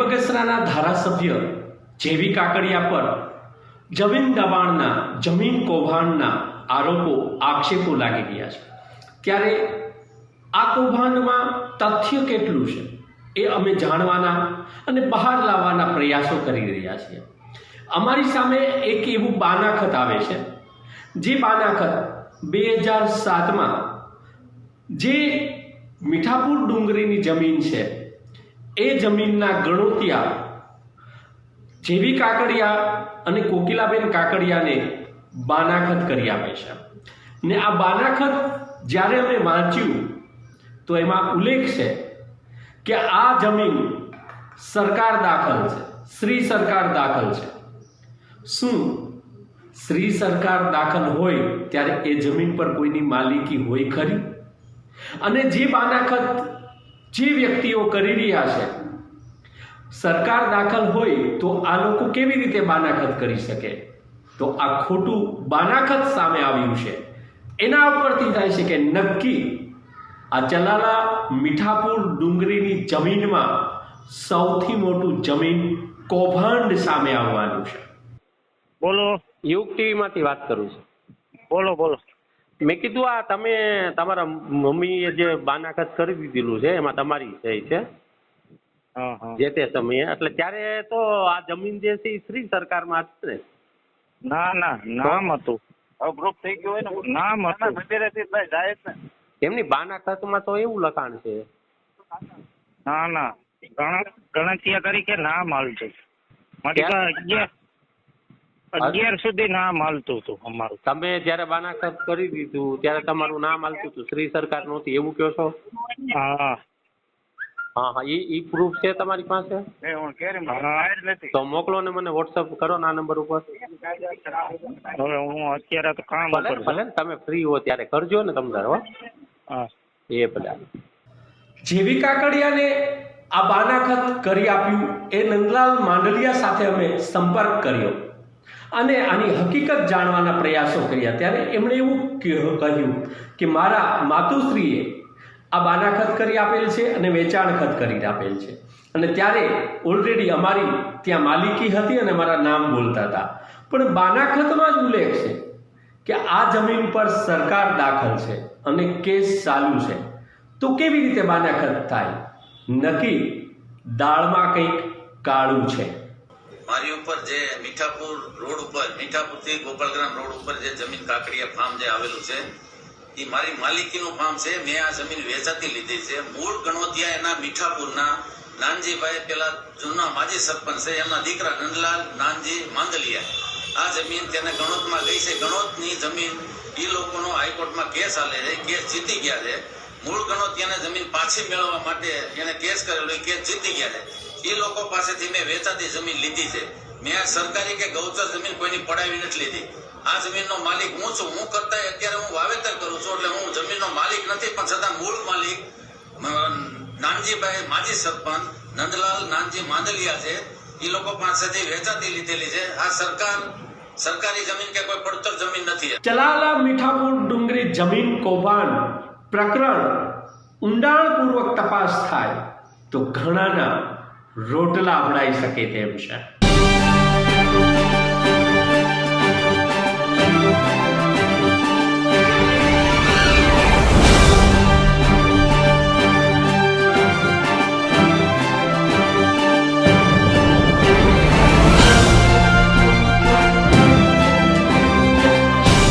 બગસરાના ધારાસભ્ય જેવી કાકડિયા પર જમીન દબાણના, જમીન કૌભાંડના આરોપો આક્ષેપો લાગી ગયા છે. ત્યારે આ કૌભાંડમાં તથ્ય કેટલું છે એ અમે જાણવાના અને બહાર લાવવાના પ્રયાસો કરી રહ્યા છીએ. અમારી સામે એક એવું બાનાખત આવે છે, જે બાનાખત બે હજાર સાતમાં જે મીઠાપુર ડુંગરીની જમીન છે એ જમીનના ગણોતિયા, જેવી કાકડિયા અને કોકિલાબેન કાકડિયાને બાનાખત કરી આપે છે. ને આ બાનાખત જ્યારે અમે વાંચ્યું, તો એમાં ઉલ્લેખ છે કે આ જમીન સરકાર દાખલ છે, શ્રી સરકાર દાખલ છે. શું? શ્રી સરકાર દાખલ હોય ત્યારે એ જમીન પર કોઈની માલિકી હોય ખરી? અને જે બાનાખત જે વ્યક્તિઓ કરી રહ્યા છે સરકાર દાખલ હોય તો આ લોકો કેવી રીતે બાનાખત કરી શકે? તો આ ખોટું બાનાખત સામે આવ્યું છે. એના ઉપરથી થાય છે કે નક્કી આ ચલાલા મીઠાપુર ડુંગરીની જમીનમાં સૌથી મોટું જમીન કૌભાંડ સામે આવવાનું છે. બોલો. યુગ ટીવીમાંથી વાત કરું છું. બોલો બોલો. મેં કીધું આ તમે તમારા મમ્મીએ જે બાનાખત કરી દીધેલું છે એમાં તમારી સહી છે? હા હા. જે તે સમયે. એટલે ત્યારે તો આ જમીન જે છે એ શ્રી સરકારમાં હતી ને? ના ના નામ હતું. અવગ્રુપ થઈ ગયું હોય ને નામ હતું. મંદિરેથી ભાઈ જાય ને. એમની બાનાખતમાં તો એવું લખાણ છે? ના ના. ગણ ગણતરી તરીકે નામ ક્યાં? પાસે અગિયાર સુધી નામ હાલતું હતું અમારું. તમે જયારે બાનાખત કરી દીધું ત્યારે તમારું નામ હાલતું હતું? શ્રી સરકાર નહોતી? એવું કહો છો? હા. હા હા. ઈ ઈ પ્રૂફ છે તમારી પાસે? એ તો મોકલો ને મને વોટ્સઅપ કરો ના નંબર ઉપર. હવે હું અત્યારે તો કામ ભલે ઉપર ભલે ને. તમે ફ્રી હો ત્યારે કરજો ને તમને હો. હા. એ બધા. જેવી કાકડિયાને આ બાનાખત કરી આપ્યું એ નંદલાલ માંડલિયા સાથે અમે સંપર્ક કર્યો. અને આની હકીકત જાણવાના પ્રયાસો કર્યા. ત્યારે એમણે એવું કહ્યું કે મારા માતુશ્રીએ આ બાનાખત કરી આપેલ છે અને વેચાણ ખત કરી આપેલ છે. અને ત્યારે ઓલરેડી અમારી ત્યાં માલિકી હતી અને મારા નામ બોલતા હતા. પણ બાનાખતમાં જ ઉલ્લેખ છે કે આ જમીન પર સરકાર દાખલ છે અને કેસ ચાલુ છે. તો કેવી રીતે બાનાખત થાય? નક્કી દાળમાં કંઈક કાળું છે. મારી ઉપર જે મીઠાપુર રોડ ઉપર મીઠાપુરથી ગોપાલગ્રામ રોડ ઉપર જે જમીન કાકડીયા ફાર્મ જે આવેલું છે, એ મારી માલિકીનું ફાર્મ છે. મેં આ જમીન વેચાતી લીધી છે. મૂળ ગણોતિયા એના મીઠાપુરના નાનજીભાઈ પેલા જૂના માજી સરપંચ છે, એમના દીકરા નંદલાલ, નાનજી માંદલિયા. આ જમીન તેને ગણોતમાં ગઈ છે. ગણોતની જમીન એ લોકોનો હાઈકોર્ટમાં કેસ હાલે છે. કેસ જીતી ગયા છે. મૂળ ગણોતિયાને જમીન પાછી મેળવવા માટે એને કેસ કરેલો, એ કેસ જીતી ગયા છે. એ લોકો પાસેથી મેં વેચાતી જમીન લીધી છે. મેં સરકારી કે ગૌચર જમીન કોઈની પડાવી નથી લીધી. આ જમીનનો માલિક હું છું. હું કરતા અત્યારે હું વાવેતર કરું છું એટલે હું જમીનનો માલિક નથી, પણ છતાં મૂળ માલિક નાનજીભાઈ માજી સરપંચ નંદલાલ નાનજી માંદલિયા છે. એ લોકો પાસેથી વેચાતી લીધેલી છે. આ સરકાર, સરકારી જમીન કે કોઈ પડતર જમીન નથી. ચલાલા મીઠાપુર ડુંગરી જમીન કૌભાંડ પ્રકરણ ઊંડાણપૂર્વક તપાસ થાય તો ઘણાના રોટલા અભડાઈ શકે તેમ છે.